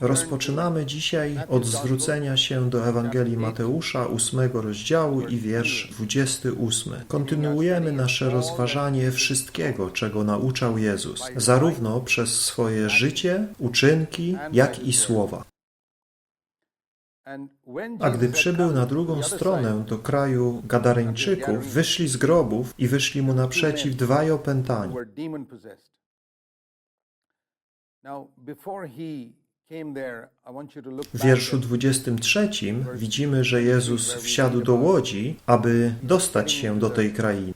Rozpoczynamy dzisiaj od zwrócenia się do Ewangelii Mateusza, ósmego rozdziału i wiersz 28. Kontynuujemy nasze rozważanie wszystkiego, czego nauczał Jezus, zarówno przez swoje życie, uczynki, jak i słowa. A gdy przybył na drugą stronę do kraju Gadareńczyków, wyszli z grobów i wyszli mu naprzeciw dwaj opętani. W wierszu 23 widzimy, że Jezus wsiadł do łodzi, aby dostać się do tej krainy.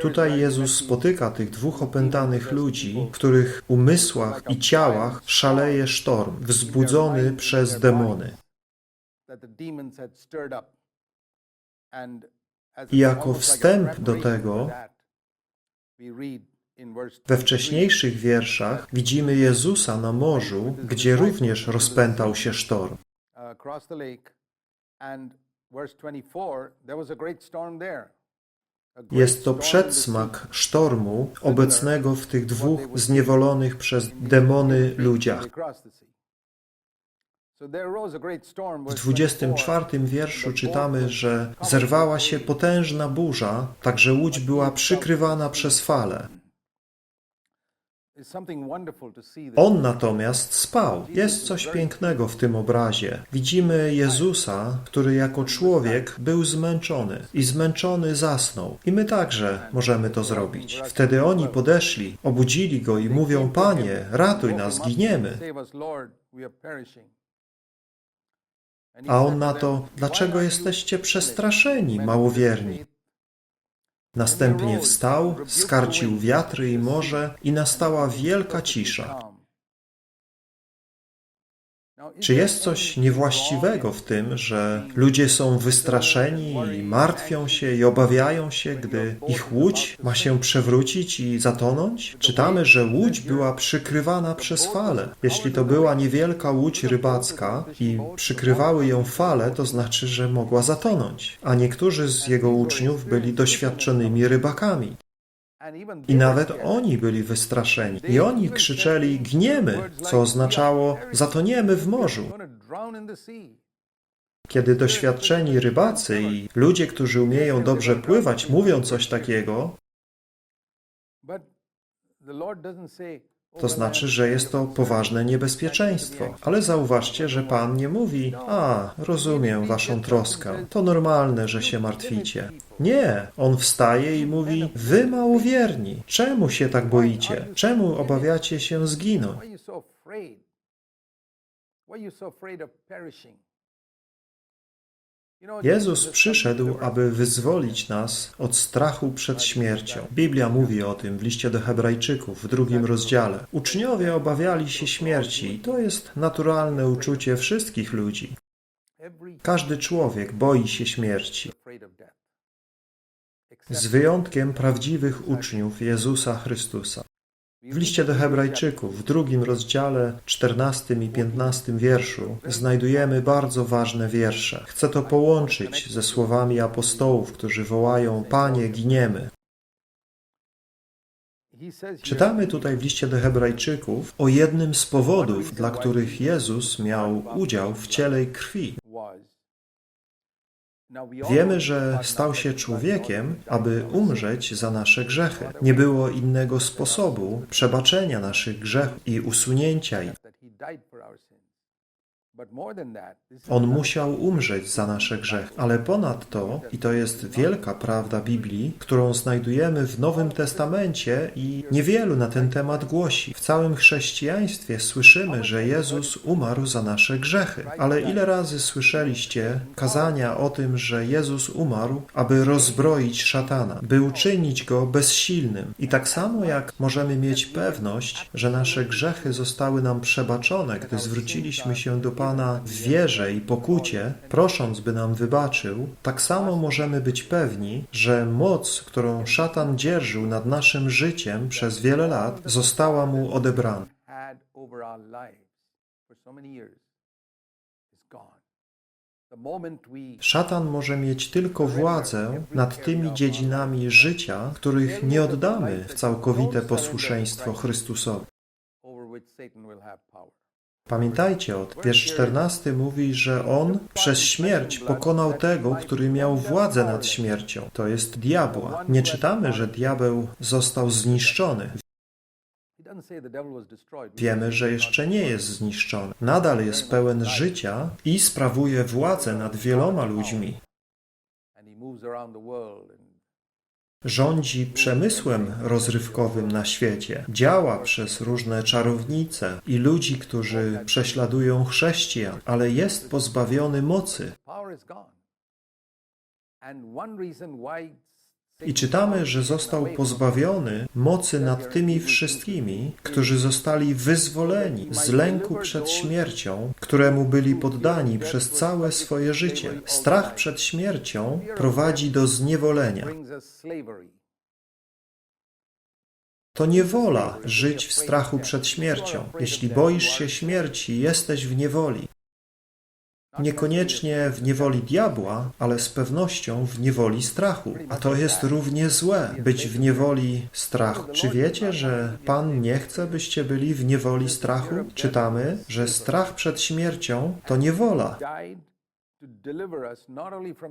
Tutaj Jezus spotyka tych dwóch opętanych ludzi, w których umysłach i ciałach szaleje sztorm, wzbudzony przez demony. I jako wstęp do tego, we wcześniejszych wierszach widzimy Jezusa na morzu, gdzie również rozpętał się sztorm. Jest to przedsmak sztormu obecnego w tych dwóch zniewolonych przez demony ludziach. W 24 wierszu czytamy, że zerwała się potężna burza, tak że łódź była przykrywana przez fale. On natomiast spał. Jest coś pięknego w tym obrazie. Widzimy Jezusa, który jako człowiek był zmęczony i zmęczony zasnął. I my także możemy to zrobić. Wtedy oni podeszli, obudzili go i mówią: Panie, ratuj nas, giniemy. A on na to: Dlaczego jesteście przestraszeni, małowierni? Następnie wstał, skarcił wiatry i morze i nastała wielka cisza. Czy jest coś niewłaściwego w tym, że ludzie są wystraszeni i martwią się i obawiają się, gdy ich łódź ma się przewrócić i zatonąć? Czytamy, że łódź była przykrywana przez fale. Jeśli to była niewielka łódź rybacka i przykrywały ją fale, to znaczy, że mogła zatonąć. A niektórzy z jego uczniów byli doświadczonymi rybakami. I nawet oni byli wystraszeni. I oni krzyczeli gniemy, co oznaczało zatoniemy w morzu. Kiedy doświadczeni rybacy i ludzie, którzy umieją dobrze pływać, mówią coś takiego, to znaczy, że jest to poważne niebezpieczeństwo. Ale zauważcie, że Pan nie mówi, a, rozumiem waszą troskę, to normalne, że się martwicie. Nie, On wstaje i mówi, wy małowierni, czemu się tak boicie? Czemu obawiacie się zginąć? Jezus przyszedł, aby wyzwolić nas od strachu przed śmiercią. Biblia mówi o tym w liście do Hebrajczyków w drugim rozdziale. Uczniowie obawiali się śmierci i to jest naturalne uczucie wszystkich ludzi. Każdy człowiek boi się śmierci. Z wyjątkiem prawdziwych uczniów Jezusa Chrystusa. W liście do Hebrajczyków, w drugim rozdziale, czternastym i piętnastym wierszu, znajdujemy bardzo ważne wiersze. Chcę to połączyć ze słowami apostołów, którzy wołają: Panie, giniemy. Czytamy tutaj w liście do Hebrajczyków o jednym z powodów, dla których Jezus miał udział w ciele i krwi. Wiemy, że stał się człowiekiem, aby umrzeć za nasze grzechy. Nie było innego sposobu przebaczenia naszych grzechów i usunięcia ich. On musiał umrzeć za nasze grzechy, ale ponadto, i to jest wielka prawda Biblii, którą znajdujemy w Nowym Testamencie i niewielu na ten temat głosi. W całym chrześcijaństwie słyszymy, że Jezus umarł za nasze grzechy. Ale ile razy słyszeliście kazania o tym, że Jezus umarł, aby rozbroić szatana, by uczynić go bezsilnym? I tak samo jak możemy mieć pewność, że nasze grzechy zostały nam przebaczone, gdy zwróciliśmy się do Pana w wierze i pokucie, prosząc, by nam wybaczył, tak samo możemy być pewni, że moc, którą szatan dzierżył nad naszym życiem przez wiele lat, została mu odebrana. Szatan może mieć tylko władzę nad tymi dziedzinami życia, których nie oddamy w całkowite posłuszeństwo Chrystusowi. Pamiętajcie o tym. Wiersz 14 mówi, że on przez śmierć pokonał tego, który miał władzę nad śmiercią. To jest diabła. Nie czytamy, że diabeł został zniszczony. Wiemy, że jeszcze nie jest zniszczony. Nadal jest pełen życia i sprawuje władzę nad wieloma ludźmi. Rządzi przemysłem rozrywkowym na świecie, działa przez różne czarownice i ludzi, którzy prześladują chrześcijan, ale jest pozbawiony mocy. I czytamy, że został pozbawiony mocy nad tymi wszystkimi, którzy zostali wyzwoleni z lęku przed śmiercią, któremu byli poddani przez całe swoje życie. Strach przed śmiercią prowadzi do zniewolenia. To niewola żyć w strachu przed śmiercią. Jeśli boisz się śmierci, jesteś w niewoli. Niekoniecznie w niewoli diabła, ale z pewnością w niewoli strachu. A to jest równie złe, być w niewoli strachu. Czy wiecie, że Pan nie chce, byście byli w niewoli strachu? Czytamy, że strach przed śmiercią to niewola.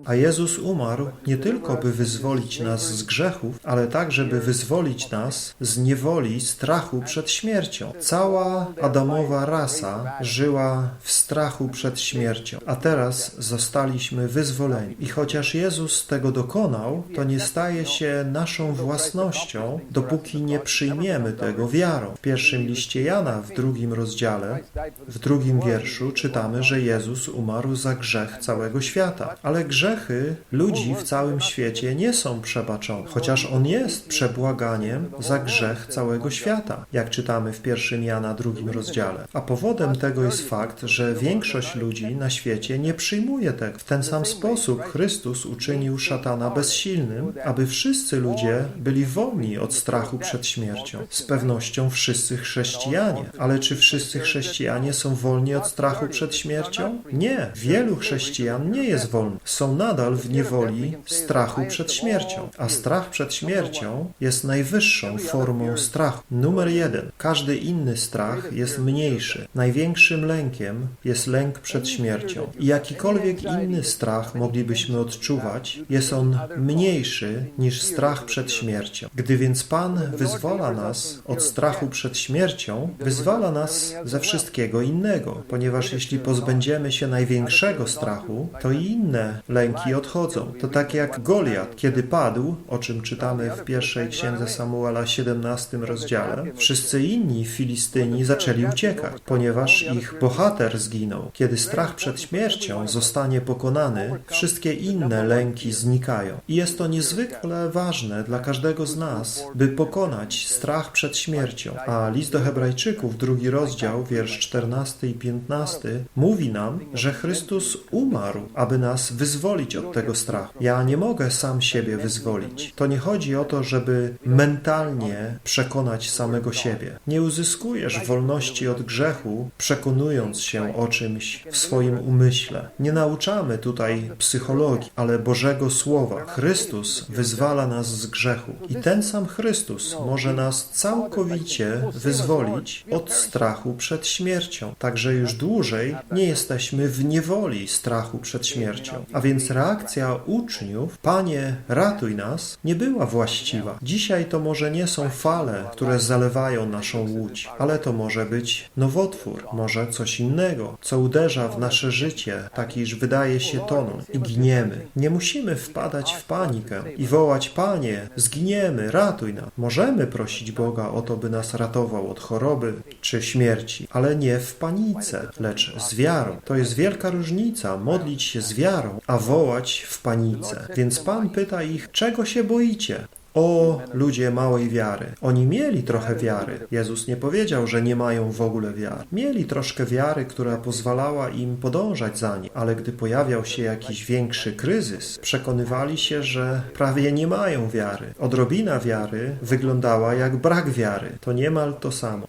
A Jezus umarł nie tylko, by wyzwolić nas z grzechów, ale także, by wyzwolić nas z niewoli strachu przed śmiercią. Cała Adamowa rasa żyła w strachu przed śmiercią, a teraz zostaliśmy wyzwoleni. I chociaż Jezus tego dokonał, to nie staje się naszą własnością, dopóki nie przyjmiemy tego wiarą. W pierwszym liście Jana, w drugim rozdziale, w drugim wierszu czytamy, że Jezus umarł za grzech całego świata. Ale grzechy ludzi w całym świecie nie są przebaczone, chociaż On jest przebłaganiem za grzech całego świata, jak czytamy w pierwszym Jana drugim rozdziale. A powodem tego jest fakt, że większość ludzi na świecie nie przyjmuje tego. W ten sam sposób Chrystus uczynił szatana bezsilnym, aby wszyscy ludzie byli wolni od strachu przed śmiercią. Z pewnością wszyscy chrześcijanie. Ale czy wszyscy chrześcijanie są wolni od strachu przed śmiercią? Nie. Wielu chrześcijan nie jest wolny. Są nadal w niewoli strachu przed śmiercią. A strach przed śmiercią jest najwyższą formą strachu. Numer jeden. Każdy inny strach jest mniejszy. Największym lękiem jest lęk przed śmiercią. I jakikolwiek inny strach moglibyśmy odczuwać, jest on mniejszy niż strach przed śmiercią. Gdy więc Pan wyzwala nas od strachu przed śmiercią, wyzwala nas ze wszystkiego innego, ponieważ jeśli pozbędziemy się największego strachu, to i inne lęki odchodzą. To tak jak Goliat, kiedy padł, o czym czytamy w pierwszej księdze Samuela 17 rozdziale, wszyscy inni Filistyni zaczęli uciekać, ponieważ ich bohater zginął. Kiedy strach przed śmiercią zostanie pokonany, wszystkie inne lęki znikają. I jest to niezwykle ważne dla każdego z nas, by pokonać strach przed śmiercią. A list do Hebrajczyków, drugi rozdział, wiersz 14 i 15, mówi nam, że Chrystus umarł, aby nas wyzwolić od tego strachu. Ja nie mogę sam siebie wyzwolić. To nie chodzi o to, żeby mentalnie przekonać samego siebie. Nie uzyskujesz wolności od grzechu, przekonując się o czymś w swoim umyśle. Nie nauczamy tutaj psychologii, ale Bożego Słowa. Chrystus wyzwala nas z grzechu. I ten sam Chrystus może nas całkowicie wyzwolić od strachu przed śmiercią. Także już dłużej nie jesteśmy w niewoli strachu przed śmiercią. A więc reakcja uczniów, Panie, ratuj nas, nie była właściwa. Dzisiaj to może nie są fale, które zalewają naszą łódź, ale to może być nowotwór, może coś innego, co uderza w nasze życie, tak iż wydaje się toną i giniemy. Nie musimy wpadać w panikę i wołać, Panie, zginiemy, ratuj nas. Możemy prosić Boga o to, by nas ratował od choroby czy śmierci, ale nie w panice, lecz z wiarą. To jest wielka różnica modlić się z wiarą, a wołać w panice. Więc Pan pyta ich, czego się boicie? O ludzie małej wiary. Oni mieli trochę wiary. Jezus nie powiedział, że nie mają w ogóle wiary. Mieli troszkę wiary, która pozwalała im podążać za nim, ale gdy pojawiał się jakiś większy kryzys, przekonywali się, że prawie nie mają wiary. Odrobina wiary wyglądała jak brak wiary. To niemal to samo.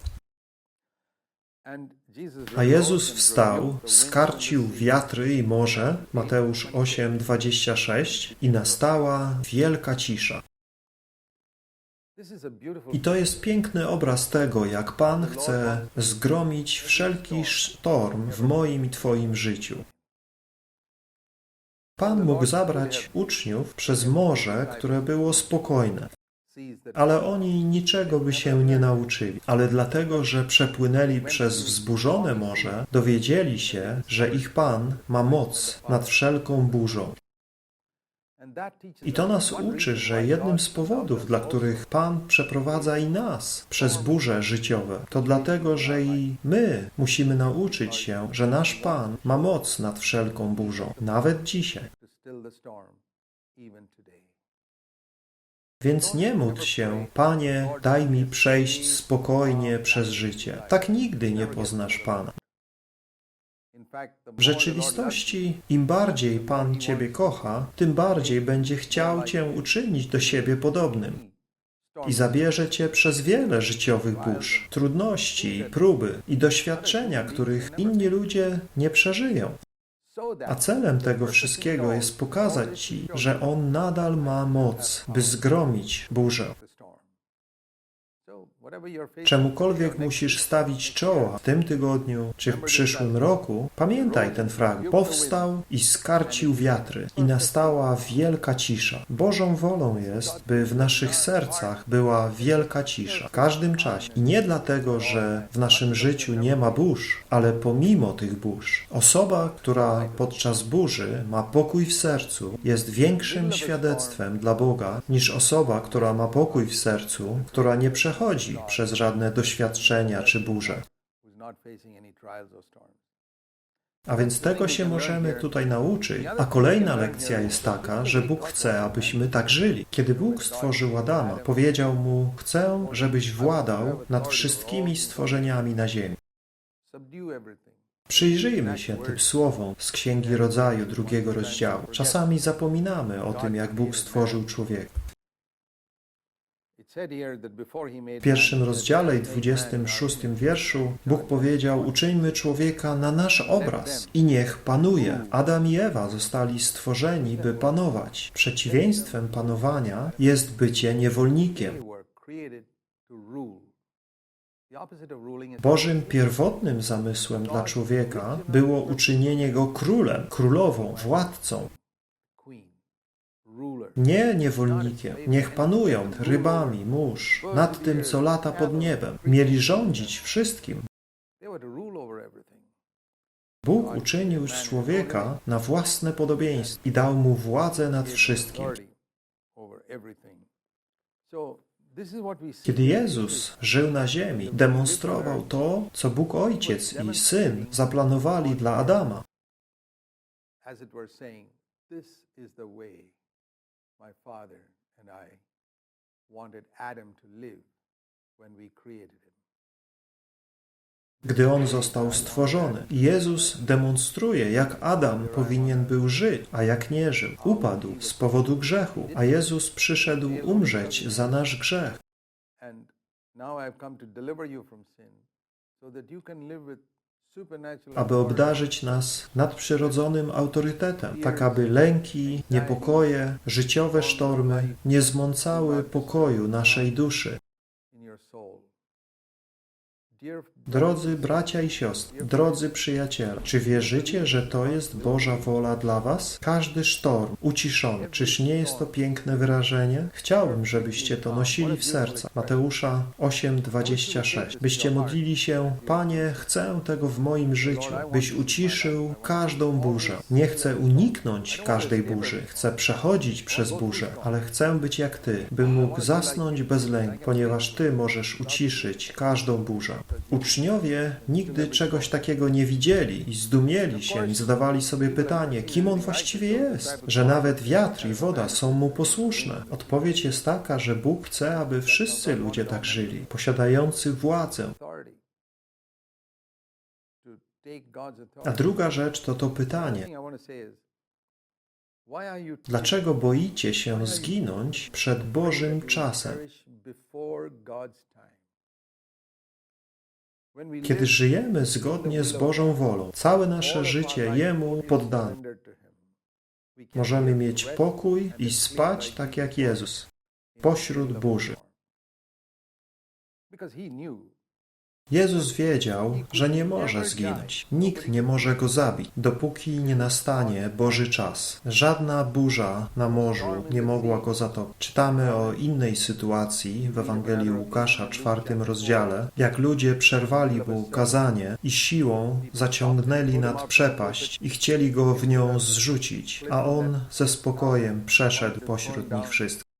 A Jezus wstał, skarcił wiatry i morze, Mateusz 8:26, i nastała wielka cisza. I to jest piękny obraz tego, jak Pan chce zgromić wszelki sztorm w moim i Twoim życiu. Pan mógł zabrać uczniów przez morze, które było spokojne, ale oni niczego by się nie nauczyli. Ale dlatego, że przepłynęli przez wzburzone morze, dowiedzieli się, że ich Pan ma moc nad wszelką burzą. I to nas uczy, że jednym z powodów, dla których Pan przeprowadza i nas przez burze życiowe, to dlatego, że i my musimy nauczyć się, że nasz Pan ma moc nad wszelką burzą, nawet dzisiaj. Więc nie módl się, Panie, daj mi przejść spokojnie przez życie. Tak nigdy nie poznasz Pana. W rzeczywistości, im bardziej Pan Ciebie kocha, tym bardziej będzie chciał Cię uczynić do siebie podobnym. I zabierze Cię przez wiele życiowych burz, trudności, próby i doświadczenia, których inni ludzie nie przeżyją. A celem tego wszystkiego jest pokazać Ci, że On nadal ma moc, by zgromić burzę. Czemukolwiek musisz stawić czoła w tym tygodniu czy w przyszłym roku, pamiętaj ten fragment. Powstał i skarcił wiatry. i nastała wielka cisza. Bożą wolą jest, by w naszych sercach była wielka cisza. W każdym czasie. I nie dlatego, że w naszym życiu nie ma burz, ale pomimo tych burz. Osoba, która podczas burzy ma pokój w sercu, jest większym świadectwem dla Boga niż osoba, która ma pokój w sercu, która nie przechodzi przez żadne doświadczenia czy burze. A więc tego się możemy tutaj nauczyć. A kolejna lekcja jest taka, że Bóg chce, abyśmy tak żyli. Kiedy Bóg stworzył Adama, powiedział mu: Chcę, żebyś władał nad wszystkimi stworzeniami na ziemi. Przyjrzyjmy się tym słowom z Księgi Rodzaju drugiego rozdziału. Czasami zapominamy o tym, jak Bóg stworzył człowieka. W pierwszym rozdziale i 26 wierszu Bóg powiedział: Uczyńmy człowieka na nasz obraz i niech panuje. Adam i Ewa zostali stworzeni, by panować. Przeciwieństwem panowania jest bycie niewolnikiem. Bożym pierwotnym zamysłem dla człowieka było uczynienie go królem, królową, władcą. Nie niewolnikiem. Niech panują rybami, mórz, nad tym, co lata pod niebem. Mieli rządzić wszystkim. Bóg uczynił z człowieka na własne podobieństwo i dał mu władzę nad wszystkim. Kiedy Jezus żył na ziemi, demonstrował to, co Bóg Ojciec i Syn zaplanowali dla Adama. My father and I wanted Adam to live when we created him. Gdy on został stworzony, Jezus demonstruje, jak Adam powinien był żyć, a jak nie żył. Upadł z powodu grzechu, a Jezus przyszedł umrzeć za nasz grzech. And now I've come to deliver you from sin, so that you can live with aby obdarzyć nas nadprzyrodzonym autorytetem, tak aby lęki, niepokoje, życiowe sztormy nie zmącały pokoju naszej duszy. Drodzy bracia i siostry, drodzy przyjaciele, czy wierzycie, że to jest Boża wola dla Was? Każdy sztorm uciszony. Czyż nie jest to piękne wyrażenie? Chciałbym, żebyście to nosili w serca. Mateusza 8:26. Byście modlili się, Panie, chcę tego w moim życiu, byś uciszył każdą burzę. Nie chcę uniknąć każdej burzy, chcę przechodzić przez burzę, ale chcę być jak Ty, bym mógł zasnąć bez lęku, ponieważ Ty możesz uciszyć każdą burzę. Uczniowie nigdy czegoś takiego nie widzieli i zdumieli się i zadawali sobie pytanie, kim on właściwie jest, że nawet wiatr i woda są mu posłuszne. Odpowiedź jest taka, że Bóg chce, aby wszyscy ludzie tak żyli, posiadający władzę. A druga rzecz to to pytanie. Dlaczego boicie się zginąć przed Bożym czasem? Kiedy żyjemy zgodnie z Bożą wolą, całe nasze życie Jemu poddane, możemy mieć pokój i spać tak jak Jezus, pośród burzy. Jezus wiedział, że nie może zginąć. Nikt nie może go zabić, dopóki nie nastanie Boży czas. Żadna burza na morzu nie mogła go zatopić. Czytamy o innej sytuacji w Ewangelii Łukasza, czwartym rozdziale, jak ludzie przerwali mu kazanie i siłą zaciągnęli nad przepaść i chcieli go w nią zrzucić, a on ze spokojem przeszedł pośród nich wszystkich.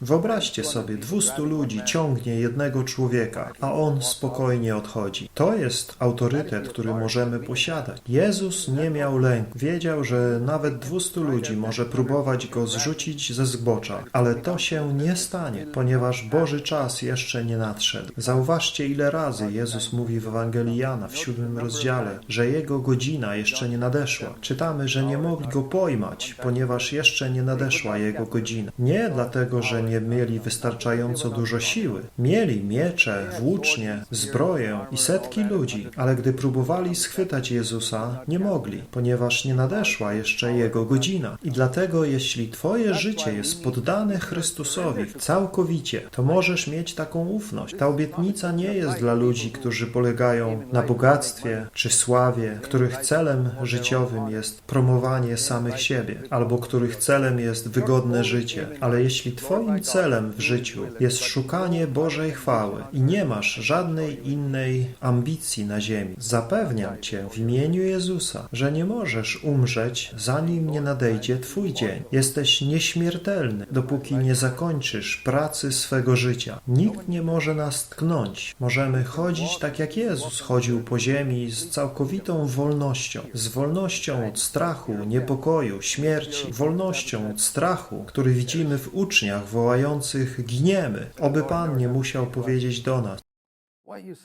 Wyobraźcie sobie, 200 ludzi ciągnie jednego człowieka, a on spokojnie odchodzi. To jest autorytet, który możemy posiadać. Jezus nie miał lęku. Wiedział, że nawet 200 ludzi może próbować go zrzucić ze zbocza, ale to się nie stanie, ponieważ Boży czas jeszcze nie nadszedł. Zauważcie, ile razy Jezus mówi w Ewangelii Jana w siódmym rozdziale, że jego godzina jeszcze nie nadeszła. Czytamy, że nie mogli go pojmać, ponieważ jeszcze nie nadeszła jego godzina. Nie dlatego, że nie mieli wystarczająco dużo siły. Mieli miecze, włócznie, zbroję i setki ludzi, ale gdy próbowali schwytać Jezusa, nie mogli, ponieważ nie nadeszła jeszcze Jego godzina. I dlatego, jeśli Twoje życie jest poddane Chrystusowi całkowicie, to możesz mieć taką ufność. Ta obietnica nie jest dla ludzi, którzy polegają na bogactwie czy sławie, których celem życiowym jest promowanie samych siebie, albo których celem jest wygodne życie. Ale jeśli Twoim celem w życiu jest szukanie Bożej chwały i nie masz żadnej innej ambicji na ziemi, zapewniam Cię w imieniu Jezusa, że nie możesz umrzeć, zanim nie nadejdzie Twój dzień. Jesteś nieśmiertelny, dopóki nie zakończysz pracy swego życia. Nikt nie może nas tknąć. Możemy chodzić tak jak Jezus chodził po ziemi z całkowitą wolnością. Z wolnością od strachu, niepokoju, śmierci, wolnością od strachu, który widzimy w uczniach wołających giniemy. Oby Pan nie musiał powiedzieć do nas,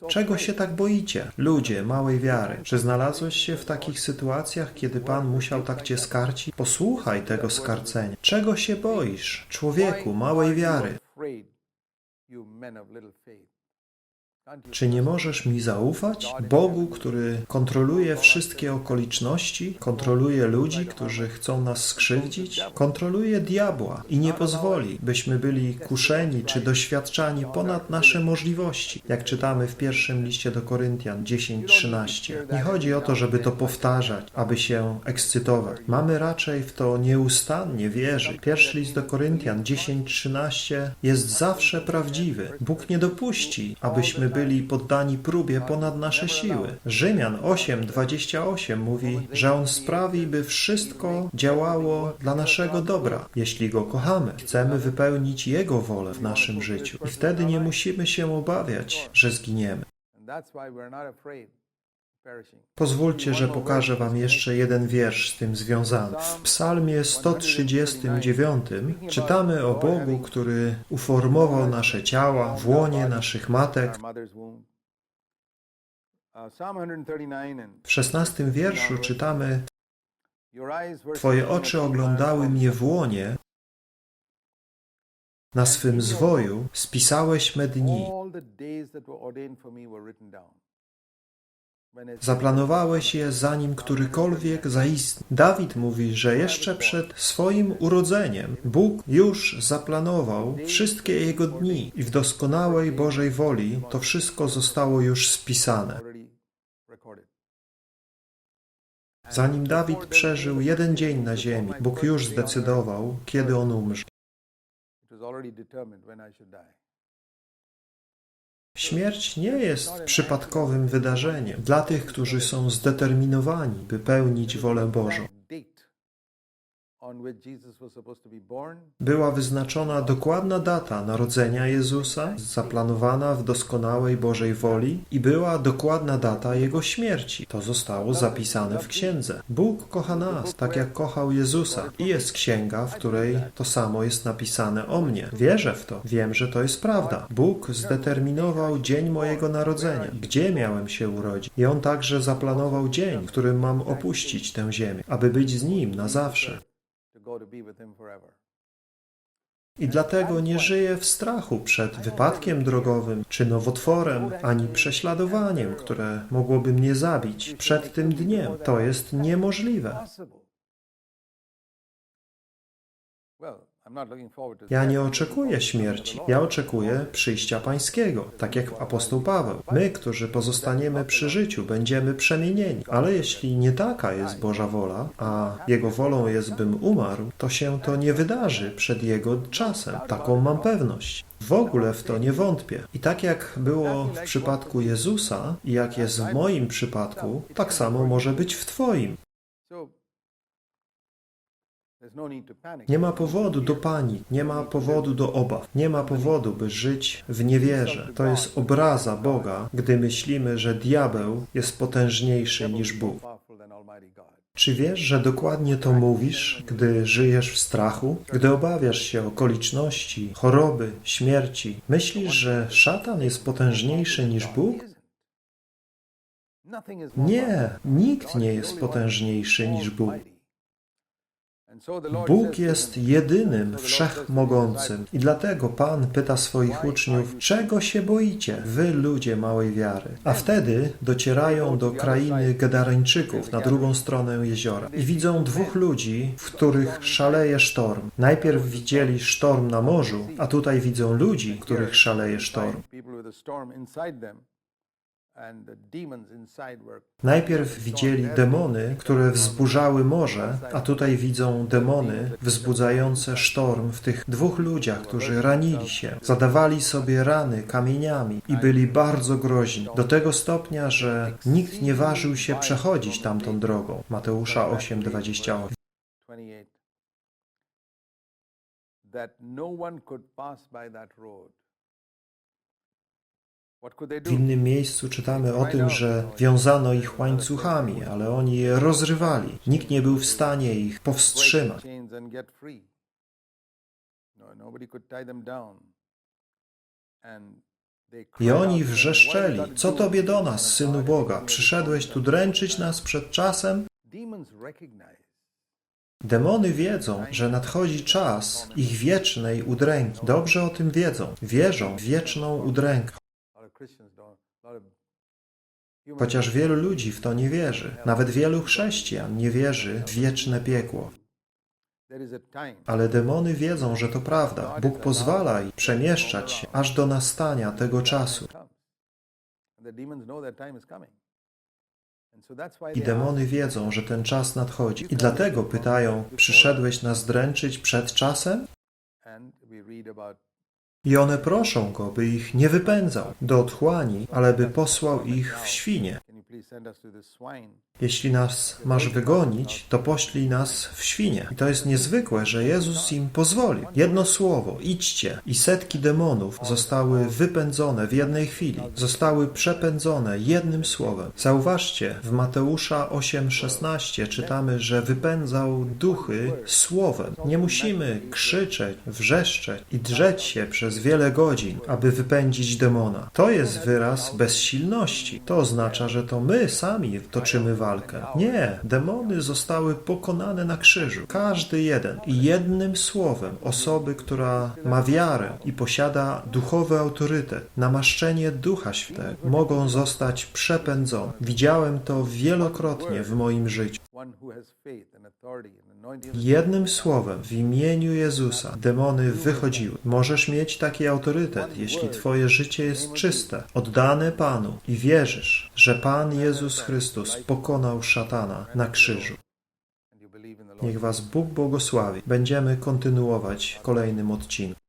Czego się tak boicie, ludzie małej wiary? Czy znalazłeś się w takich sytuacjach, kiedy Pan musiał tak cię skarcić? Posłuchaj tego skarcenia. Czego się boisz, człowieku małej wiary? Czy nie możesz mi zaufać? Bogu, który kontroluje wszystkie okoliczności, kontroluje ludzi, którzy chcą nas skrzywdzić, kontroluje diabła i nie pozwoli, byśmy byli kuszeni czy doświadczani ponad nasze możliwości. Jak czytamy w pierwszym liście do Koryntian 10:13. Nie chodzi o to, żeby to powtarzać, aby się ekscytować. Mamy raczej w to nieustannie wierzyć. Pierwszy list do Koryntian 10:13 jest zawsze prawdziwy. Bóg nie dopuści, abyśmy byli poddani próbie ponad nasze siły. Rzymian 8:28 mówi, że On sprawi, by wszystko działało dla naszego dobra, jeśli Go kochamy. Chcemy wypełnić Jego wolę w naszym życiu. I wtedy nie musimy się obawiać, że zginiemy. Pozwólcie, że pokażę Wam jeszcze jeden wiersz z tym związany. W Psalmie 139 czytamy o Bogu, który uformował nasze ciała w łonie naszych matek. W szesnastym wierszu czytamy Twoje oczy oglądały mnie w łonie, na swym zwoju spisałeś me dni. Zaplanowałeś je zanim którykolwiek zaistniał. Dawid mówi, że jeszcze przed swoim urodzeniem Bóg już zaplanował wszystkie jego dni i w doskonałej Bożej woli to wszystko zostało już spisane. Zanim Dawid przeżył jeden dzień na ziemi, Bóg już zdecydował, kiedy on umrze. Śmierć nie jest przypadkowym wydarzeniem dla tych, którzy są zdeterminowani, by pełnić wolę Bożą. Była wyznaczona dokładna data narodzenia Jezusa, zaplanowana w doskonałej Bożej woli i była dokładna data Jego śmierci. To zostało zapisane w księdze. Bóg kocha nas, tak jak kochał Jezusa. I jest księga, w której to samo jest napisane o mnie. Wierzę w to. Wiem, że to jest prawda. Bóg zdeterminował dzień mojego narodzenia, gdzie miałem się urodzić. I On także zaplanował dzień, w którym mam opuścić tę ziemię, aby być z Nim na zawsze. I dlatego nie żyję w strachu przed wypadkiem drogowym, czy nowotworem, ani prześladowaniem, które mogłoby mnie zabić przed tym dniem. To jest niemożliwe. Ja nie oczekuję śmierci, ja oczekuję przyjścia Pańskiego, tak jak apostoł Paweł. My, którzy pozostaniemy przy życiu, będziemy przemienieni. Ale jeśli nie taka jest Boża wola, a Jego wolą jest, bym umarł, to się to nie wydarzy przed Jego czasem. Taką mam pewność. W ogóle w to nie wątpię. I tak jak było w przypadku Jezusa i jak jest w moim przypadku, tak samo może być w Twoim. Nie ma powodu do paniki, nie ma powodu do obaw, nie ma powodu, by żyć w niewierze. To jest obraza Boga, gdy myślimy, że diabeł jest potężniejszy niż Bóg. Czy wiesz, że dokładnie to mówisz, gdy żyjesz w strachu? Gdy obawiasz się okoliczności, choroby, śmierci, myślisz, że szatan jest potężniejszy niż Bóg? Nie, nikt nie jest potężniejszy niż Bóg. Bóg jest jedynym, wszechmogącym. I dlatego Pan pyta swoich uczniów, czego się boicie, wy ludzie małej wiary? A wtedy docierają do krainy Gedareńczyków, na drugą stronę jeziora. I widzą dwóch ludzi, w których szaleje sztorm. Najpierw widzieli sztorm na morzu, a tutaj widzą ludzi, w których szaleje sztorm. Najpierw widzieli demony, które wzburzały morze, a tutaj widzą demony wzbudzające sztorm w tych dwóch ludziach, którzy ranili się, zadawali sobie rany kamieniami i byli bardzo groźni, do tego stopnia, że nikt nie ważył się przechodzić tamtą drogą. Mateusza 8:28. That no one could pass by that road. W innym miejscu czytamy o tym, że wiązano ich łańcuchami, ale oni je rozrywali. Nikt nie był w stanie ich powstrzymać. No, I oni wrzeszczeli, "What co tobie do nas, synu Boga? Przyszedłeś tu dręczyć nas przed czasem? Demony wiedzą, że nadchodzi czas ich wiecznej udręki. Dobrze o tym wiedzą. Wierzą w wieczną udrękę. Chociaż wielu ludzi w to nie wierzy. Nawet wielu chrześcijan nie wierzy w wieczne piekło. Ale demony wiedzą, że to prawda. Bóg pozwala im przemieszczać się aż do nastania tego czasu. I demony wiedzą, że ten czas nadchodzi. I dlatego pytają, przyszedłeś nas dręczyć przed czasem? I one proszą go, by ich nie wypędzał do otchłani, ale by posłał ich w świnie. Jeśli nas masz wygonić, to poślij nas w świnie. I to jest niezwykłe, że Jezus im pozwolił. Jedno słowo, idźcie. I setki demonów zostały wypędzone w jednej chwili. Zostały przepędzone jednym słowem. Zauważcie, w Mateusza 8,16 czytamy, że wypędzał duchy słowem. Nie musimy krzyczeć, wrzeszczeć i drzeć się przez wiele godzin, aby wypędzić demona. To jest wyraz bezsilności. To oznacza, że to my sami toczymy walkę. Nie, demony zostały pokonane na krzyżu. Każdy jeden. I jednym słowem osoby, która ma wiarę i posiada duchowy autorytet, namaszczenie Ducha Świętego, mogą zostać przepędzone. Widziałem to wielokrotnie w moim życiu. Jednym słowem, w imieniu Jezusa, demony wychodziły. Możesz mieć taki autorytet, jeśli Twoje życie jest czyste, oddane Panu i wierzysz, że Pan Jezus Chrystus pokonał szatana na krzyżu. Niech Was Bóg błogosławi. Będziemy kontynuować w kolejnym odcinku.